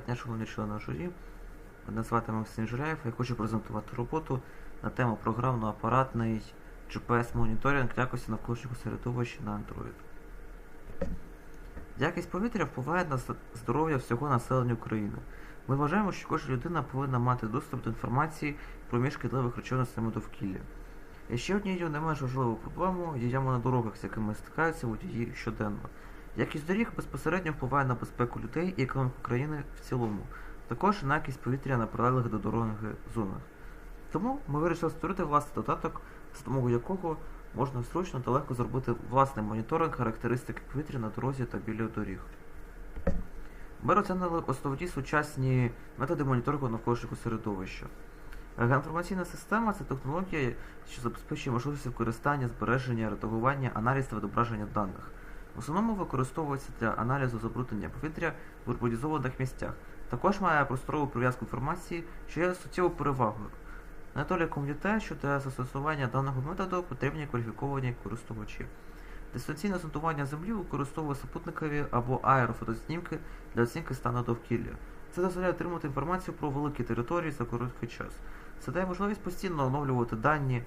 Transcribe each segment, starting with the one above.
Дня, шановні члени журі. Мене звати Максим Жуляєв. Я хочу презентувати роботу на тему програмно-апаратний GPS-моніторинг якості навколишнього середовища на Android. Якість повітря впливає на здоров'я всього населення України. Ми вважаємо, що кожна людина повинна мати доступ до інформації про між шкідливих речовин своєму. І ще однією не менш важливою проблемою є ями на дорогах, з якими стикаються водії щоденно. Якість доріг безпосередньо впливає на безпеку людей і економіку країни в цілому, також на якість повітря на прилеглих до дороги зонах. Тому ми вирішили створити власний додаток, з допомогою якого можна зручно та легко зробити власний моніторинг характеристики повітря на дорозі та біля доріг. Ми розглянули основні сучасні методи моніторингу навколишнього середовища. Геоінформаційна система це технологія, що забезпечує можливість використання, збереження, редагування, аналіз та відображення даних. В основному використовується для аналізу забруднення повітря в урбанізованих місцях. Також має просторову прив'язку інформації, що є суттєвою перевагою. Недоліком є те, що для застосування даного методу потрібні кваліфіковані користувачі. Дистанційне зондування землі використовує супутникові або аерофотознімки для оцінки стану довкілля. Це дозволяє отримати інформацію про великі території за короткий час. Це дає можливість постійно оновлювати дані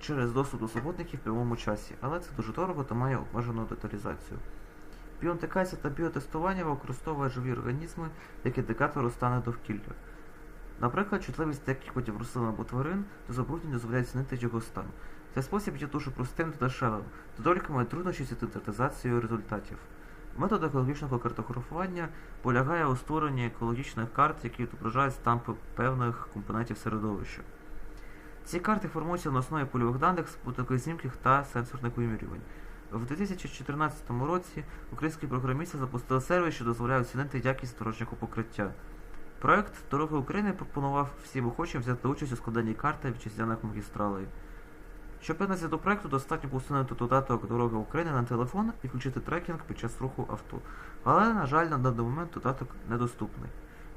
через доступ до супутників в прямому часі, але це дуже дорого та має обмежену деталізацію. Біоінтеграція та біотестування використовує живі організми як індикатор стану довкілля. Наприклад, чутливість деяких видів рослин або тварин до забруднення дозволяє змінити його стан. Цей спосіб є дуже простим та дешевим, недоліки мають труднощі з інтерпретацією результатів. Метод екологічного картографування полягає у створенні екологічних карт, які відображають стан певних компонентів середовища. Ці карти формуються на основі польових даних, спутникових знімків та сенсорних вимірювань. В 2014 році українські програмісти запустили сервіс, що дозволяє оцінити якість дорожнього покриття. Проект Дороги України пропонував всім охочим взяти участь у складанні карти вітчизняних магістралей. Щоб приєднатися до проекту, достатньо установити додаток Дороги України на телефон і включити трекінг під час руху авто. Але, на жаль, на даний момент додаток недоступний.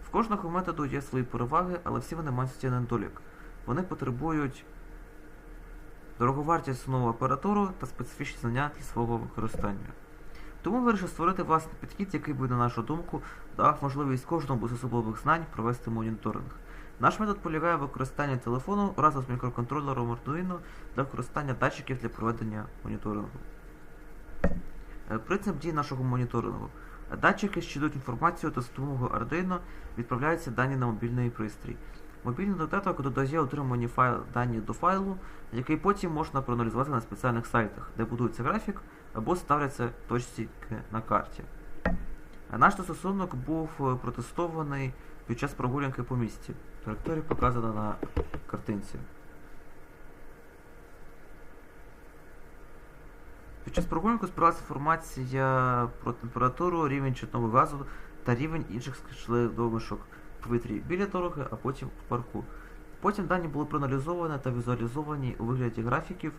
В кожного методу є свої переваги, але всі вони мають недолік. Вони потребують дороговартісну апаратуру та специфічні знання для свого використання. Тому вирішив створити власний підхід, який би, на нашу думку, дав можливість кожному без особливих знань провести моніторинг. Наш метод полягає в використанні телефону разом з мікроконтролером Arduino для використання датчиків для проведення моніторингу. Е, Принцип дії нашого моніторингу. Датчики щитують інформацію та з допомогою Arduino відправляються дані на мобільний пристрій. Мобільний додаток додає отримані файл, дані до файлу, який потім можна проаналізувати на спеціальних сайтах, де будується графік або ставляться точки на карті. Е, Наш застосунок був е, протестований під час прогулянки по місті. Траєкторія показана на картинці. Під час прогулянки збиралася інформація про температуру, рівень чорного газу та рівень інших в повітрі біля дороги, а потім в парку. Потім дані були проаналізовані та візуалізовані у вигляді графіків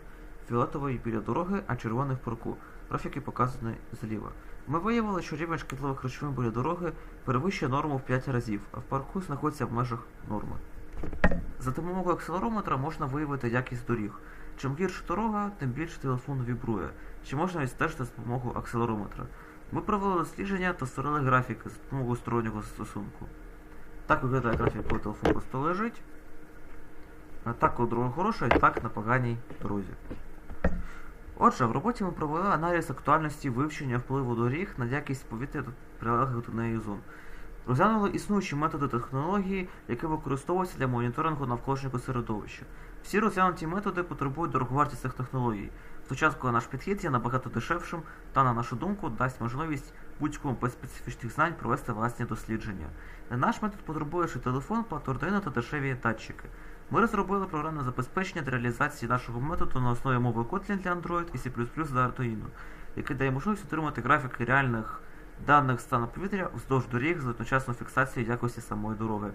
фіолетової біля дороги, а червоний в парку. Графіки показані зліва. Ми виявили, що рівень шкідливих речовин біля дороги перевищує норму в 5 разів, а в парку знаходиться в межах норми. За допомогою акселерометра можна виявити якість доріг. Чим гірша дорога, тим більше телефон вібрує, чи можна відстежити з допомогою акселерометра. Ми провели дослідження та створили графіки з допомогою стороннього застосунку. Так виглядає графік, коли телефон просто лежить. Так, коли дорога хороша, так на поганій дорозі. Отже, в роботі ми провели аналіз актуальності вивчення впливу доріг на якість повітря та прилеглих до неї зон. Розглянули існуючі методи технології, які використовуються для моніторингу навколишнього середовища. Всі розглянуті методи потребують дороговартісних технологій, коли наш підхід є набагато дешевшим та, на нашу думку, дасть можливість будь-кому без специфічних знань провести власні дослідження. Наш метод потребує ще телефон, плату та дешеві датчики. Ми розробили програмне забезпечення для реалізації нашого методу на основі мови Kotlin для Android і C++ для Arduino, який дає можливість отримати графіки реальних даних стану повітря вздовж доріг з одночасною фіксацією якості самої дороги.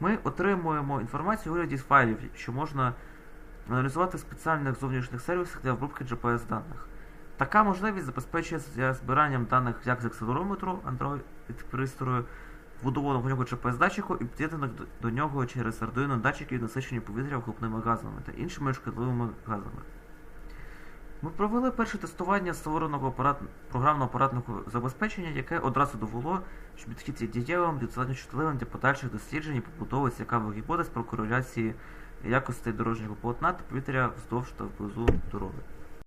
Ми отримуємо інформацію у вигляді файлів, що можна аналізувати в спеціальних зовнішніх сервісах для обробки GPS даних. Така можливість забезпечує збиранням даних як з акселерометру Android пристрою, вбудованого в нього GPS датчику і під'єднаних до, нього через Arduino датчики насичення повітря вихлопними газами та іншими шкідливими газами. Ми провели перше тестування створеного апарат... програмно-апаратного забезпечення, яке одразу довело, що підхід є дієвим, достатньо чутливим для подальших досліджень і побудови цікавих гіпотез про кореляції якостей дорожнього полотна та повітря вздовж та вблизу дороги.